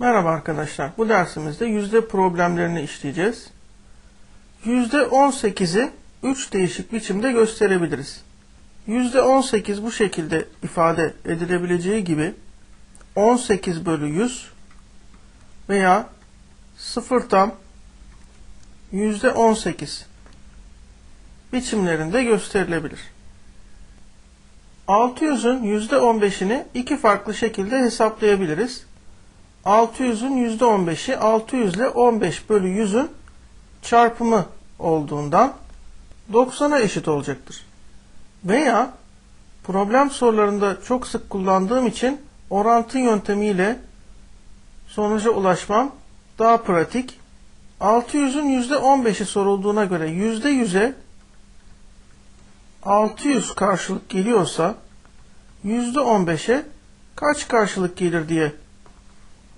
Merhaba arkadaşlar. Bu dersimizde yüzde problemlerini işleyeceğiz. Yüzde 18'i 3 değişik biçimde gösterebiliriz. Yüzde 18 bu şekilde ifade edilebileceği gibi 18 bölü 100 veya 0 tam yüzde 18 biçimlerinde gösterilebilir. 600'ün yüzde 15'ini iki farklı şekilde hesaplayabiliriz. 600'ün %15'i 600 ile 15 bölü 100'ün çarpımı olduğundan 90'a eşit olacaktır. Veya problem sorularında çok sık kullandığım için orantı yöntemiyle sonuca ulaşmam daha pratik. 600'ün %15'i sorulduğuna göre %100'e 600 karşılık geliyorsa %15'e kaç karşılık gelir diye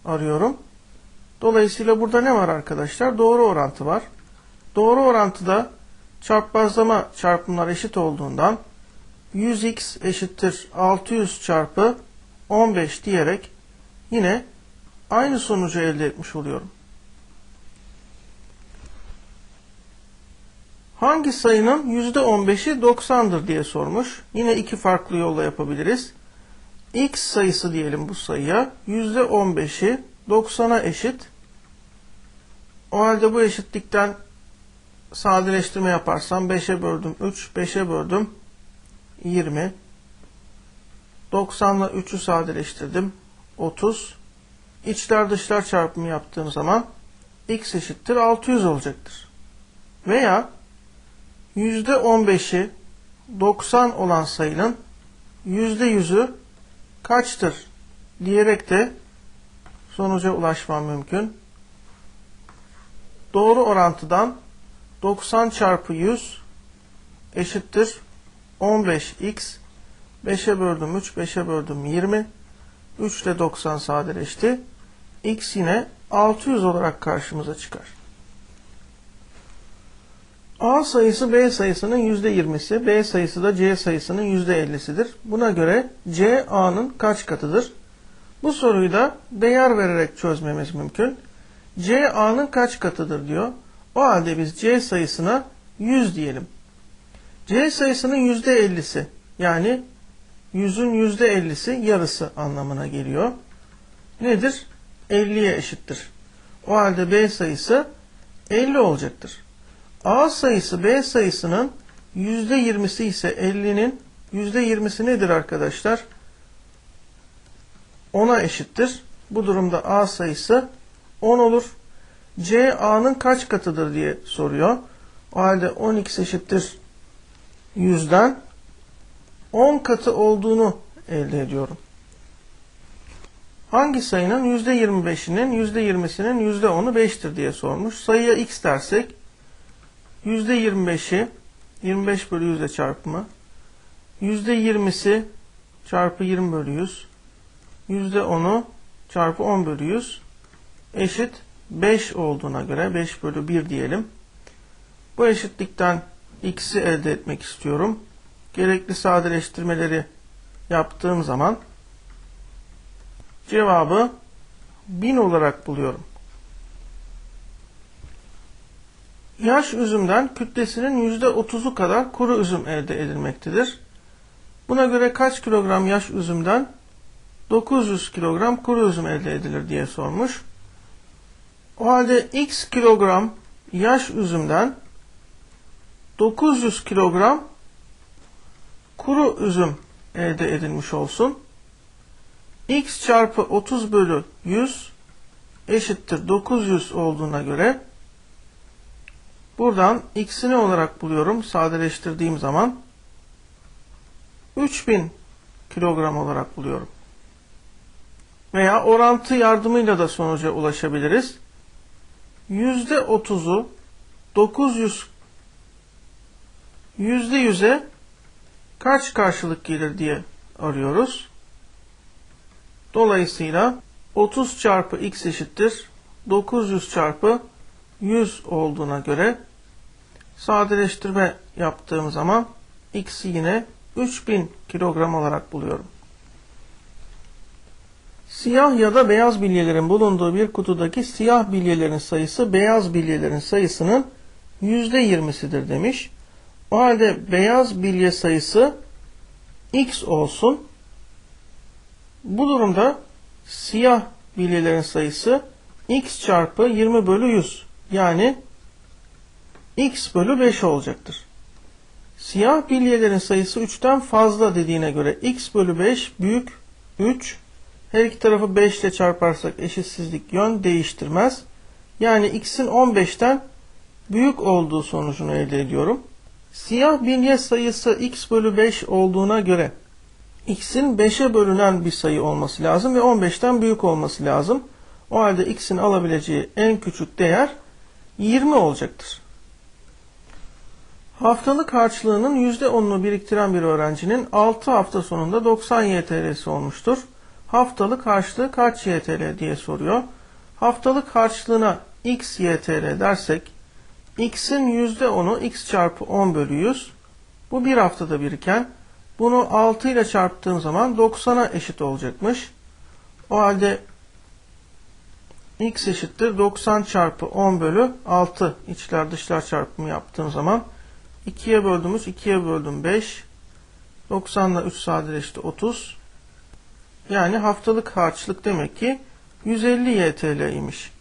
arıyorum. Dolayısıyla burada ne var arkadaşlar? Doğru orantı var. Doğru orantıda çarpmazlama çarpımlar eşit olduğundan 100x eşittir 600 çarpı 15 diyerek yine aynı sonucu elde etmiş oluyorum. Hangi sayının %15'i 90'dır diye sormuş. Yine iki farklı yolla yapabiliriz x sayısı diyelim bu sayıya. %15'i 90'a eşit. O halde bu eşitlikten sadeleştirme yaparsam 5'e böldüm 3, 5'e böldüm 20. 90 ile 3'ü sadeleştirdim. 30. İçler dışlar çarpımı yaptığım zaman x eşittir 600 olacaktır. Veya %15'i 90 olan sayının %100'ü kaçtır diyerek de sonuca ulaşmam mümkün. Doğru orantıdan 90 çarpı 100 eşittir 15x 5'e böldüm 3 5'e böldüm 20 3 ile 90 sadeleşti. x yine 600 olarak karşımıza çıkar. A sayısı B sayısının %20'si, B sayısı da C sayısının %50'sidir. Buna göre C A'nın kaç katıdır? Bu soruyu da değer vererek çözmemiz mümkün. C A'nın kaç katıdır diyor. O halde biz C sayısına 100 diyelim. C sayısının %50'si yani 100'ün %50'si yarısı anlamına geliyor. Nedir? 50'ye eşittir. O halde B sayısı 50 olacaktır. A sayısı B sayısının %20'si ise 50'nin %20'si nedir arkadaşlar? 10'a eşittir. Bu durumda A sayısı 10 olur. C A'nın kaç katıdır diye soruyor. O halde 10x eşittir 100'den 10 katı olduğunu elde ediyorum. Hangi sayının %25'inin %20'sinin %10'u 5'tir diye sormuş. Sayıya x dersek %25'i 25 bölü 100'e çarpımı %20'si çarpı 20 bölü 100 %10'u çarpı 10 bölü 100 eşit 5 olduğuna göre 5 bölü 1 diyelim. Bu eşitlikten x'i elde etmek istiyorum. Gerekli sadeleştirmeleri yaptığım zaman cevabı 1000 olarak buluyorum. Yaş üzümden kütlesinin %30'u kadar kuru üzüm elde edilmektedir. Buna göre kaç kilogram yaş üzümden 900 kilogram kuru üzüm elde edilir diye sormuş. O halde x kilogram yaş üzümden 900 kilogram kuru üzüm elde edilmiş olsun. x çarpı 30 bölü 100 eşittir 900 olduğuna göre Buradan x'ini olarak buluyorum sadeleştirdiğim zaman 3000 kilogram olarak buluyorum. Veya orantı yardımıyla da sonuca ulaşabiliriz. %30'u 900 %100'e kaç karşılık gelir diye arıyoruz. Dolayısıyla 30 çarpı x eşittir 900 çarpı 100 olduğuna göre sadeleştirme yaptığım zaman x'i yine 3000 kilogram olarak buluyorum. Siyah ya da beyaz bilyelerin bulunduğu bir kutudaki siyah bilyelerin sayısı beyaz bilyelerin sayısının %20'sidir demiş. O halde beyaz bilye sayısı x olsun. Bu durumda siyah bilyelerin sayısı x çarpı 20 bölü 100 yani x bölü 5 olacaktır. Siyah bilyelerin sayısı 3'ten fazla dediğine göre x bölü 5 büyük 3. Her iki tarafı 5 ile çarparsak eşitsizlik yön değiştirmez. Yani x'in 15'ten büyük olduğu sonucunu elde ediyorum. Siyah bilye sayısı x bölü 5 olduğuna göre x'in 5'e bölünen bir sayı olması lazım ve 15'ten büyük olması lazım. O halde x'in alabileceği en küçük değer 20 olacaktır. Haftalık harçlığının %10'unu biriktiren bir öğrencinin 6 hafta sonunda 90 YTL'si olmuştur. Haftalık harçlığı kaç YTL diye soruyor. Haftalık harçlığına x YTL dersek x'in %10'u x çarpı 10 bölü 100. Bu bir haftada biriken bunu 6 ile çarptığım zaman 90'a eşit olacakmış. O halde x eşittir 90 çarpı 10 bölü 6 içler dışlar çarpımı yaptığım zaman 2'ye böldüğümüz 2'ye böldüm 5 90 ile 3 sadeleşti 30 yani haftalık harçlık demek ki 150 YTL imiş.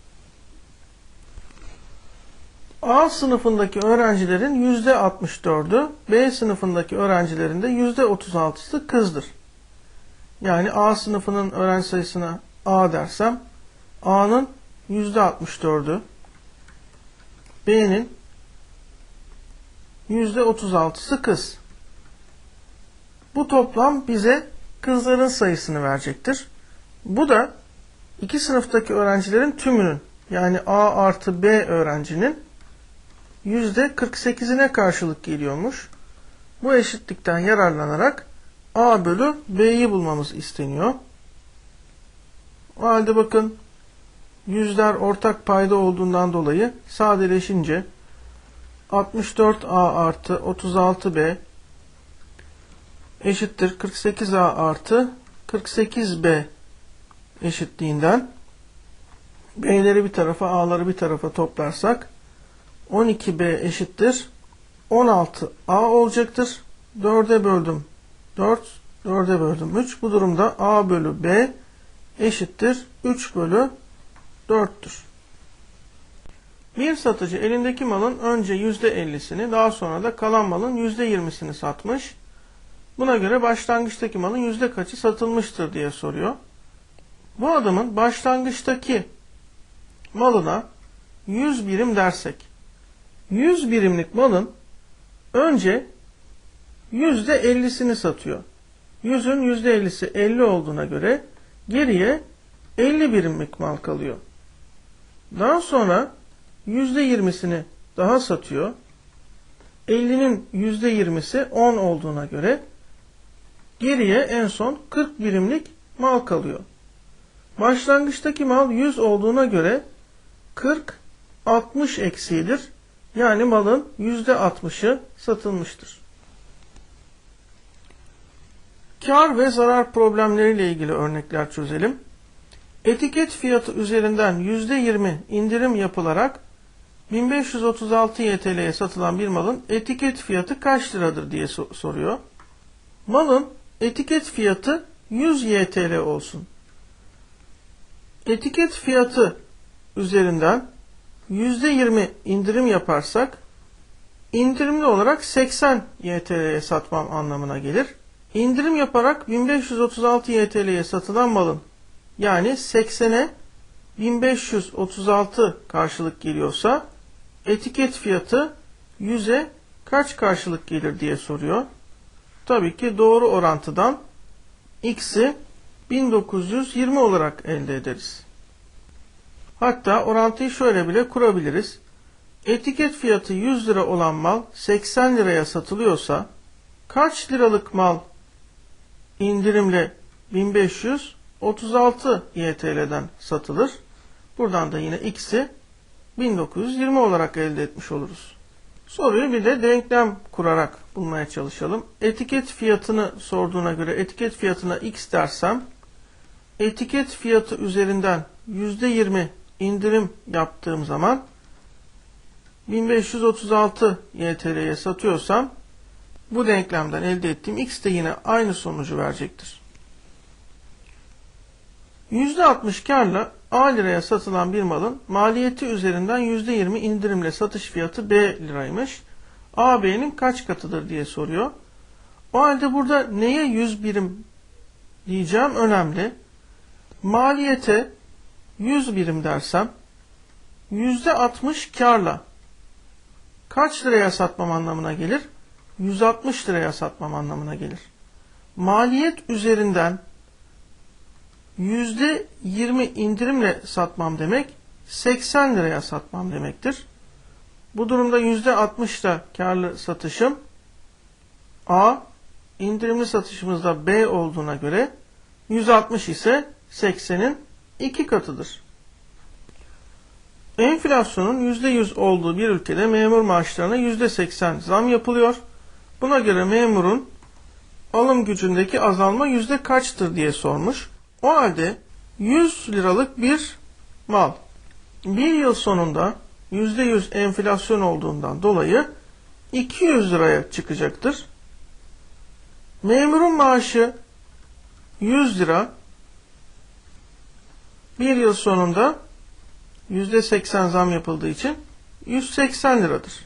A sınıfındaki öğrencilerin %64'ü, B sınıfındaki öğrencilerin de %36'sı kızdır. Yani A sınıfının öğrenci sayısına A dersem, A'nın %64'ü, B'nin %36'sı kız. Bu toplam bize kızların sayısını verecektir. Bu da iki sınıftaki öğrencilerin tümünün yani A artı B öğrencinin %48'ine karşılık geliyormuş. Bu eşitlikten yararlanarak A bölü B'yi bulmamız isteniyor. O halde bakın yüzler ortak payda olduğundan dolayı sadeleşince 64A artı 36B eşittir 48A artı 48B eşitliğinden B'leri bir tarafa A'ları bir tarafa toplarsak 12B eşittir 16A olacaktır. 4'e böldüm 4, 4'e böldüm 3. Bu durumda A bölü B eşittir 3 bölü 4'tür. Bir satıcı elindeki malın önce %50'sini daha sonra da kalan malın %20'sini satmış. Buna göre başlangıçtaki malın yüzde kaçı satılmıştır diye soruyor. Bu adamın başlangıçtaki malına 100 birim dersek 100 birimlik malın önce %50'sini satıyor. 100'ün %50'si 50 olduğuna göre geriye 50 birimlik mal kalıyor. Daha sonra %20'sini daha satıyor. 50'nin %20'si 10 olduğuna göre geriye en son 40 birimlik mal kalıyor. Başlangıçtaki mal 100 olduğuna göre 40 60 eksiğidir. Yani malın %60'ı satılmıştır. Kar ve zarar problemleriyle ilgili örnekler çözelim. Etiket fiyatı üzerinden %20 indirim yapılarak 1536 YTL'ye satılan bir malın etiket fiyatı kaç liradır diye soruyor. Malın etiket fiyatı 100 YTL olsun. Etiket fiyatı üzerinden %20 indirim yaparsak indirimli olarak 80 YTL'ye satmam anlamına gelir. İndirim yaparak 1536 YTL'ye satılan malın yani 80'e 1536 karşılık geliyorsa etiket fiyatı 100'e kaç karşılık gelir diye soruyor. Tabii ki doğru orantıdan x'i 1920 olarak elde ederiz. Hatta orantıyı şöyle bile kurabiliriz. Etiket fiyatı 100 lira olan mal 80 liraya satılıyorsa kaç liralık mal indirimle 1536 YTL'den satılır? Buradan da yine x'i 1920 olarak elde etmiş oluruz. Soruyu bir de denklem kurarak bulmaya çalışalım. Etiket fiyatını sorduğuna göre etiket fiyatına x dersem etiket fiyatı üzerinden %20 indirim yaptığım zaman 1536 YTL'ye satıyorsam bu denklemden elde ettiğim x de yine aynı sonucu verecektir. %60 karla A liraya satılan bir malın maliyeti üzerinden %20 indirimle satış fiyatı B liraymış. A B'nin kaç katıdır diye soruyor. O halde burada neye 100 birim diyeceğim önemli. Maliyete 100 birim dersem %60 karla kaç liraya satmam anlamına gelir? 160 liraya satmam anlamına gelir. Maliyet üzerinden %20 indirimle satmam demek 80 liraya satmam demektir. Bu durumda %60 da karlı satışım A, indirimli satışımızda B olduğuna göre 160 ise 80'in 2 katıdır. Enflasyonun %100 olduğu bir ülkede memur maaşlarına %80 zam yapılıyor. Buna göre memurun alım gücündeki azalma yüzde kaçtır diye sormuş. O halde 100 liralık bir mal bir yıl sonunda %100 enflasyon olduğundan dolayı 200 liraya çıkacaktır. Memurun maaşı 100 lira bir yıl sonunda %80 zam yapıldığı için 180 liradır.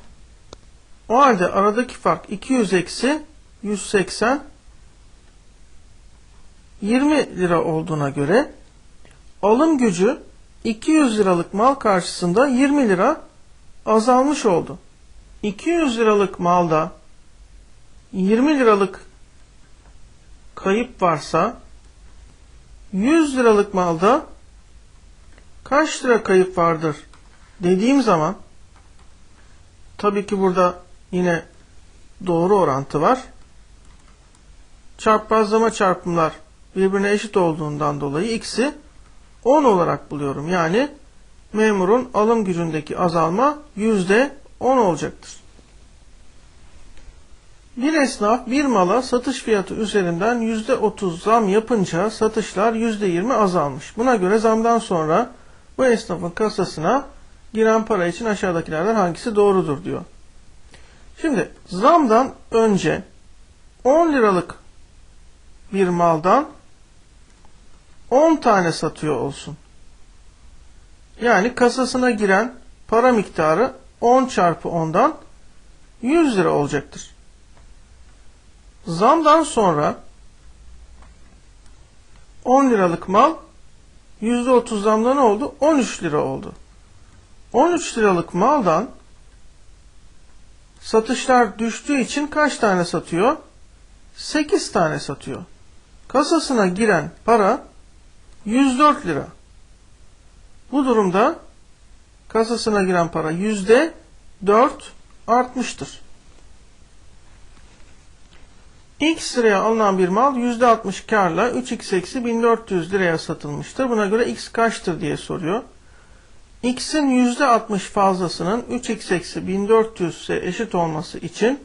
O halde aradaki fark 200 eksi 180 20 lira olduğuna göre alım gücü 200 liralık mal karşısında 20 lira azalmış oldu. 200 liralık malda 20 liralık kayıp varsa 100 liralık malda kaç lira kayıp vardır dediğim zaman tabii ki burada yine doğru orantı var. Çarpmazlama çarpımlar birbirine eşit olduğundan dolayı x'i 10 olarak buluyorum. Yani memurun alım gücündeki azalma %10 olacaktır. Bir esnaf bir mala satış fiyatı üzerinden %30 zam yapınca satışlar %20 azalmış. Buna göre zamdan sonra bu esnafın kasasına giren para için aşağıdakilerden hangisi doğrudur diyor. Şimdi zamdan önce 10 liralık bir maldan 10 tane satıyor olsun. Yani kasasına giren para miktarı 10 çarpı 10'dan 100 lira olacaktır. Zamdan sonra 10 liralık mal %30 zamda ne oldu? 13 lira oldu. 13 liralık maldan satışlar düştüğü için kaç tane satıyor? 8 tane satıyor. Kasasına giren para 104 lira. Bu durumda kasasına giren para yüzde 4 artmıştır. X liraya alınan bir mal yüzde 60 karla 3x eksi 1400 liraya satılmıştır. Buna göre x kaçtır diye soruyor. x'in yüzde 60 fazlasının 3x eksi 1400 ise eşit olması için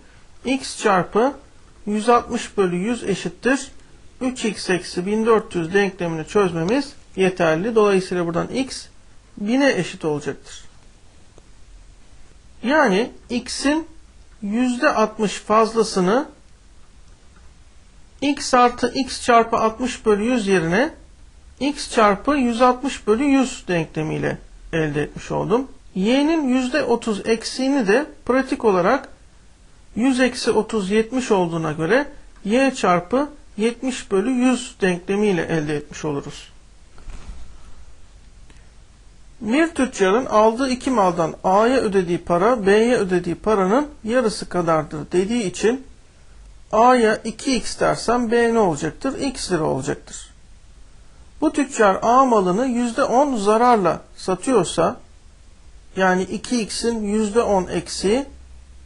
x çarpı 160 bölü 100 eşittir 3x eksi 1400 denklemini çözmemiz yeterli. Dolayısıyla buradan x 1000'e eşit olacaktır. Yani x'in %60 fazlasını x artı x çarpı 60 bölü 100 yerine x çarpı 160 bölü 100 denklemiyle elde etmiş oldum. y'nin %30 eksiğini de pratik olarak 100 eksi 30 70 olduğuna göre y çarpı 70 bölü 100 denklemiyle elde etmiş oluruz. Bir tüccarın aldığı iki maldan A'ya ödediği para B'ye ödediği paranın yarısı kadardır dediği için A'ya 2x dersem B ne olacaktır? X lira olacaktır. Bu tüccar A malını %10 zararla satıyorsa yani 2x'in %10 eksiği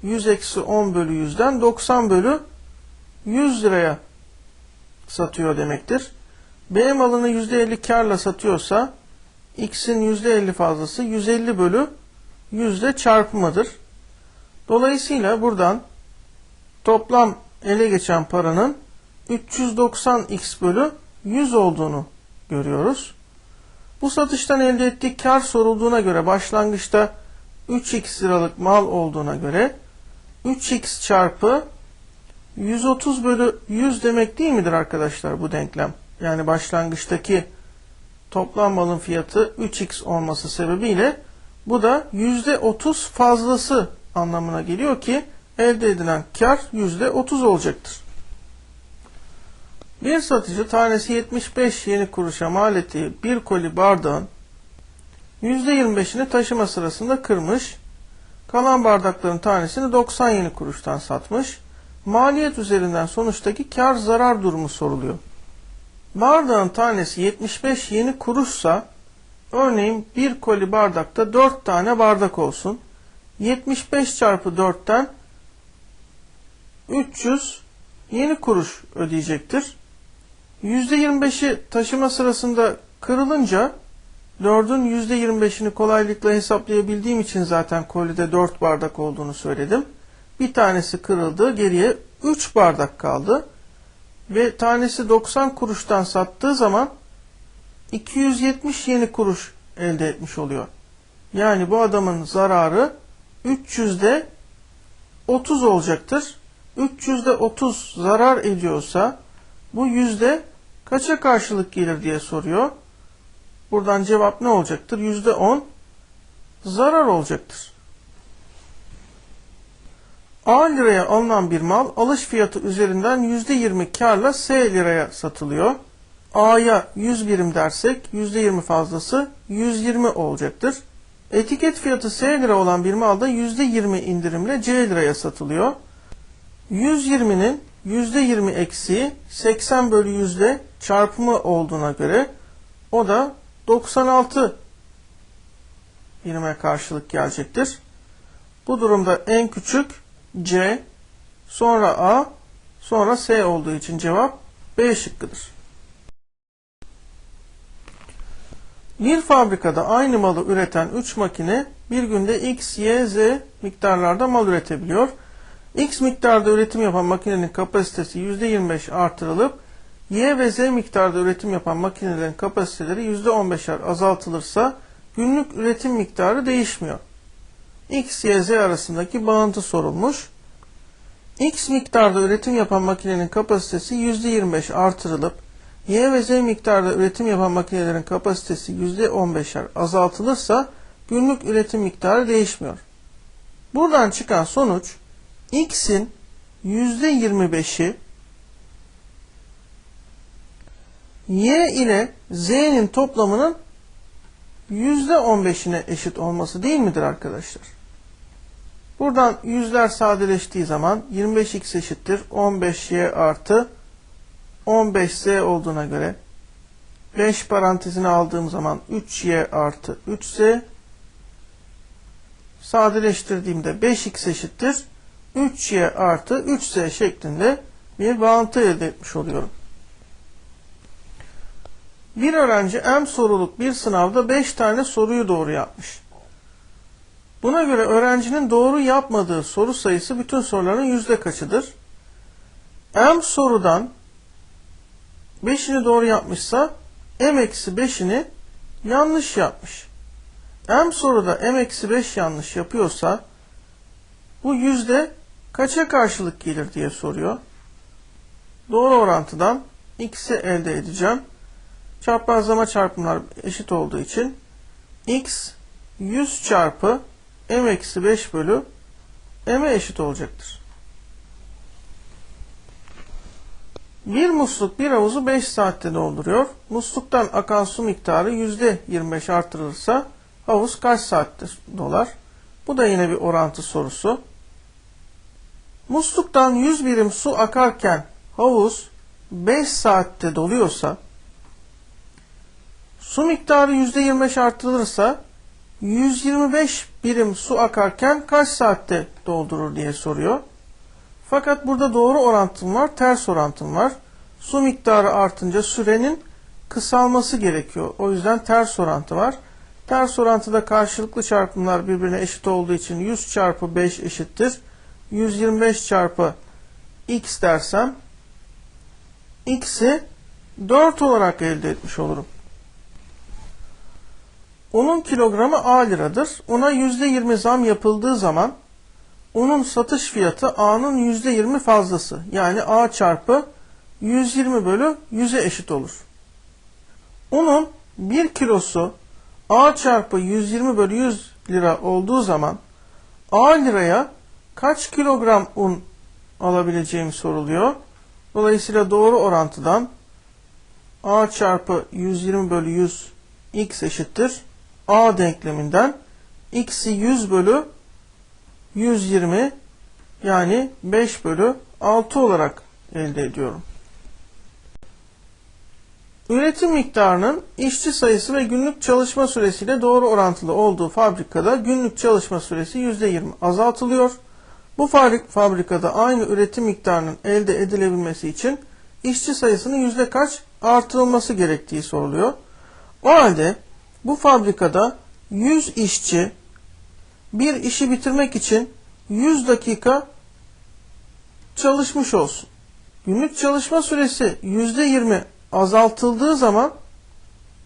100 eksi 10 bölü 100'den 90 bölü 100 liraya satıyor demektir. B malını %50 karla satıyorsa x'in %50 fazlası 150 bölü yüzde çarpımıdır. Dolayısıyla buradan toplam ele geçen paranın 390x bölü 100 olduğunu görüyoruz. Bu satıştan elde ettiği kar sorulduğuna göre başlangıçta 3x liralık mal olduğuna göre 3x çarpı 130 bölü 100 demek değil midir arkadaşlar bu denklem? Yani başlangıçtaki toplam malın fiyatı 3x olması sebebiyle bu da %30 fazlası anlamına geliyor ki elde edilen kar %30 olacaktır. Bir satıcı tanesi 75 yeni kuruşa mal ettiği bir koli bardağın %25'ini taşıma sırasında kırmış. Kalan bardakların tanesini 90 yeni kuruştan satmış. Maliyet üzerinden sonuçtaki kar zarar durumu soruluyor. Bardağın tanesi 75 yeni kuruşsa örneğin bir koli bardakta 4 tane bardak olsun. 75 çarpı 4'ten 300 yeni kuruş ödeyecektir. %25'i taşıma sırasında kırılınca 4'ün %25'ini kolaylıkla hesaplayabildiğim için zaten kolide 4 bardak olduğunu söyledim. Bir tanesi kırıldı, geriye 3 bardak kaldı. Ve tanesi 90 kuruştan sattığı zaman 270 yeni kuruş elde etmiş oluyor. Yani bu adamın zararı 300'de 30 olacaktır. 300'de 30 zarar ediyorsa bu yüzde kaça karşılık gelir diye soruyor. Buradan cevap ne olacaktır? Yüzde 10 zarar olacaktır. A liraya alınan bir mal alış fiyatı üzerinden yüzde 20 karla S liraya satılıyor. A'ya 100 birim dersek yüzde 20 fazlası 120 olacaktır. Etiket fiyatı S lira olan bir mal da yüzde 20 indirimle C liraya satılıyor. 120'nin %20 eksiği 80 bölü yüzde çarpımı olduğuna göre o da 96 birime karşılık gelecektir. Bu durumda en küçük C, sonra A, sonra S olduğu için cevap B şıkkıdır. Bir fabrikada aynı malı üreten 3 makine bir günde X, Y, Z miktarlarda mal üretebiliyor. X miktarda üretim yapan makinenin kapasitesi %25 artırılıp Y ve Z miktarda üretim yapan makinelerin kapasiteleri %15'er azaltılırsa günlük üretim miktarı değişmiyor. X, Y, Z arasındaki bağıntı sorulmuş. X miktarda üretim yapan makinenin kapasitesi %25 artırılıp Y ve Z miktarda üretim yapan makinelerin kapasitesi %15'er azaltılırsa günlük üretim miktarı değişmiyor. Buradan çıkan sonuç X'in %25'i Y ile Z'nin toplamının %15'ine eşit olması değil midir arkadaşlar? Buradan yüzler sadeleştiği zaman 25x eşittir 15y artı 15z olduğuna göre 5 parantezine aldığım zaman 3y artı 3z sadeleştirdiğimde 5x eşittir 3y artı 3z şeklinde bir bağıntı elde etmiş oluyorum. Bir öğrenci M soruluk bir sınavda 5 tane soruyu doğru yapmış. Buna göre öğrencinin doğru yapmadığı soru sayısı bütün soruların yüzde kaçıdır? M sorudan 5'ini doğru yapmışsa M eksi 5'ini yanlış yapmış. M soruda M eksi 5 yanlış yapıyorsa bu yüzde kaça karşılık gelir diye soruyor. Doğru orantıdan x'i elde edeceğim. Çaprazlama çarpımlar eşit olduğu için x 100 çarpı m eksi 5 bölü m'e eşit olacaktır. Bir musluk bir havuzu 5 saatte dolduruyor. Musluktan akan su miktarı %25 artırılırsa havuz kaç saatte dolar? Bu da yine bir orantı sorusu. Musluktan 100 birim su akarken havuz 5 saatte doluyorsa su miktarı %25 artırılırsa 125 birim su akarken kaç saatte doldurur diye soruyor. Fakat burada doğru orantım var, ters orantım var. Su miktarı artınca sürenin kısalması gerekiyor. O yüzden ters orantı var. Ters orantıda karşılıklı çarpımlar birbirine eşit olduğu için 100 çarpı 5 eşittir. 125 çarpı x dersem x'i 4 olarak elde etmiş olurum. Unun kilogramı A liradır. Una %20 zam yapıldığı zaman unun satış fiyatı A'nın %20 fazlası. Yani A çarpı 120 bölü 100'e eşit olur. Unun 1 kilosu A çarpı 120 bölü 100 lira olduğu zaman A liraya kaç kilogram un alabileceğim soruluyor. Dolayısıyla doğru orantıdan A çarpı 120 bölü 100 x eşittir. A denkleminden x'i 100 bölü 120 yani 5 bölü 6 olarak elde ediyorum. Üretim miktarının işçi sayısı ve günlük çalışma süresiyle doğru orantılı olduğu fabrikada günlük çalışma süresi %20 azaltılıyor. Bu fabrik, fabrikada aynı üretim miktarının elde edilebilmesi için işçi sayısının yüzde kaç artırılması gerektiği soruluyor. O halde bu fabrikada 100 işçi bir işi bitirmek için 100 dakika çalışmış olsun. Günlük çalışma süresi %20 azaltıldığı zaman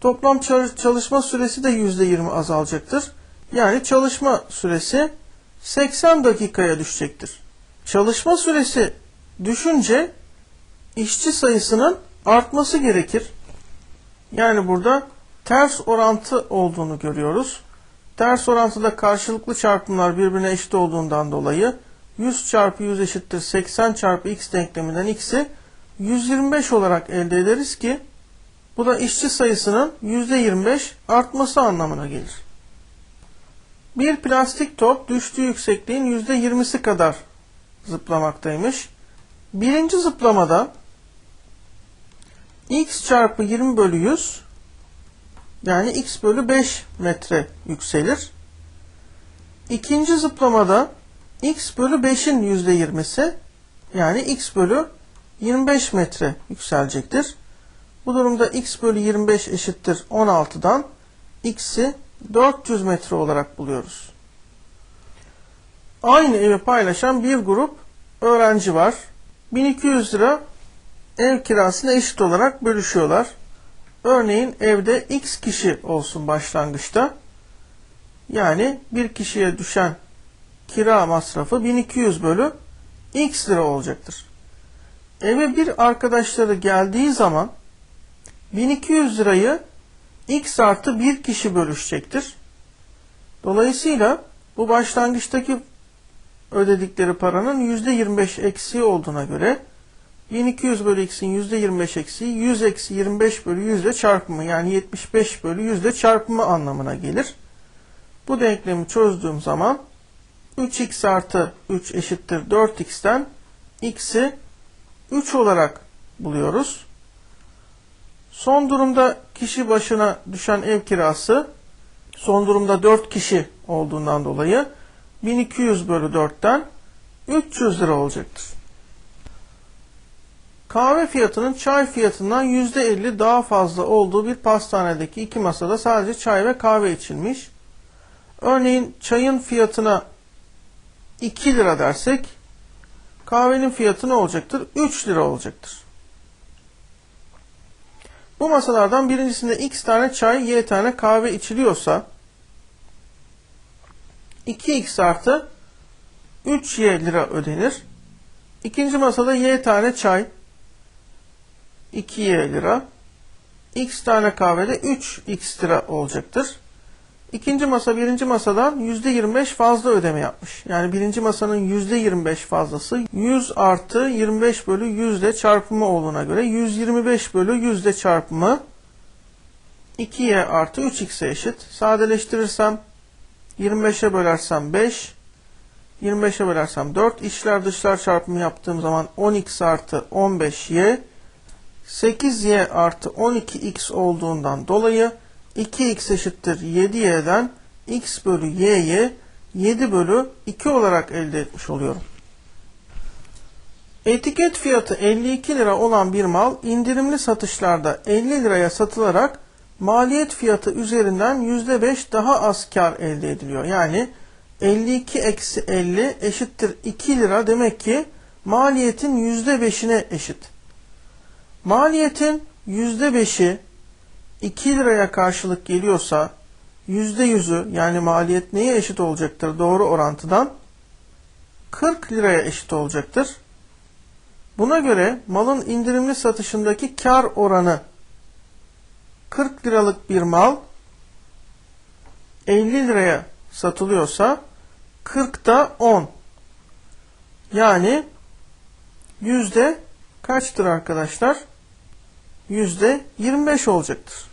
toplam çalışma süresi de %20 azalacaktır. Yani çalışma süresi 80 dakikaya düşecektir. Çalışma süresi düşünce işçi sayısının artması gerekir. Yani burada ters orantı olduğunu görüyoruz. Ters orantıda karşılıklı çarpımlar birbirine eşit olduğundan dolayı 100 çarpı 100 eşittir 80 çarpı x denkleminden x'i 125 olarak elde ederiz ki bu da işçi sayısının %25 artması anlamına gelir. Bir plastik top düştüğü yüksekliğin %20'si kadar zıplamaktaymış. Birinci zıplamada x çarpı 20 bölü 100 yani x bölü 5 metre yükselir. İkinci zıplamada x bölü 5'in %20'si yani x bölü 25 metre yükselecektir. Bu durumda x bölü 25 eşittir 16'dan x'i 400 metre olarak buluyoruz. Aynı evi paylaşan bir grup öğrenci var. 1200 lira ev kirasını eşit olarak bölüşüyorlar. Örneğin evde x kişi olsun başlangıçta. Yani bir kişiye düşen kira masrafı 1200 bölü x lira olacaktır. Eve bir arkadaşları geldiği zaman 1200 lirayı x artı bir kişi bölüşecektir. Dolayısıyla bu başlangıçtaki ödedikleri paranın %25 eksiği olduğuna göre 1200 bölü x'in %25 eksiği 100 eksi 25 bölü 100 ile çarpımı yani 75 bölü 100 ile çarpımı anlamına gelir. Bu denklemi çözdüğüm zaman 3x artı 3 eşittir 4x'ten x'i 3 olarak buluyoruz. Son durumda kişi başına düşen ev kirası son durumda 4 kişi olduğundan dolayı 1200 bölü 4'ten 300 lira olacaktır. Kahve fiyatının çay fiyatından %50 daha fazla olduğu bir pastanedeki iki masada sadece çay ve kahve içilmiş. Örneğin çayın fiyatına 2 lira dersek kahvenin fiyatı ne olacaktır? 3 lira olacaktır. Bu masalardan birincisinde x tane çay, y tane kahve içiliyorsa 2x artı 3y lira ödenir. İkinci masada y tane çay, 2y lira, x tane kahvede 3x lira olacaktır. İkinci masa birinci masadan %25 fazla ödeme yapmış. Yani birinci masanın %25 fazlası 100 artı 25 bölü 100 ile çarpımı olduğuna göre 125 bölü 100 ile çarpımı 2y artı 3x'e eşit. Sadeleştirirsem 25'e bölersem 5, 25'e bölersem 4, içler dışlar çarpımı yaptığım zaman 10x artı 15y, 8y artı 12x olduğundan dolayı 2x eşittir 7y'den x bölü y'yi 7 bölü 2 olarak elde etmiş oluyorum. Etiket fiyatı 52 lira olan bir mal indirimli satışlarda 50 liraya satılarak maliyet fiyatı üzerinden %5 daha az kar elde ediliyor. Yani 52 eksi 50 eşittir 2 lira demek ki maliyetin %5'ine eşit. Maliyetin %5'i 2 liraya karşılık geliyorsa yüzde yüzü yani maliyet neye eşit olacaktır doğru orantıdan? 40 liraya eşit olacaktır. Buna göre malın indirimli satışındaki kar oranı 40 liralık bir mal 50 liraya satılıyorsa 40'da 10. Yani yüzde kaçtır arkadaşlar? Yüzde 25 olacaktır.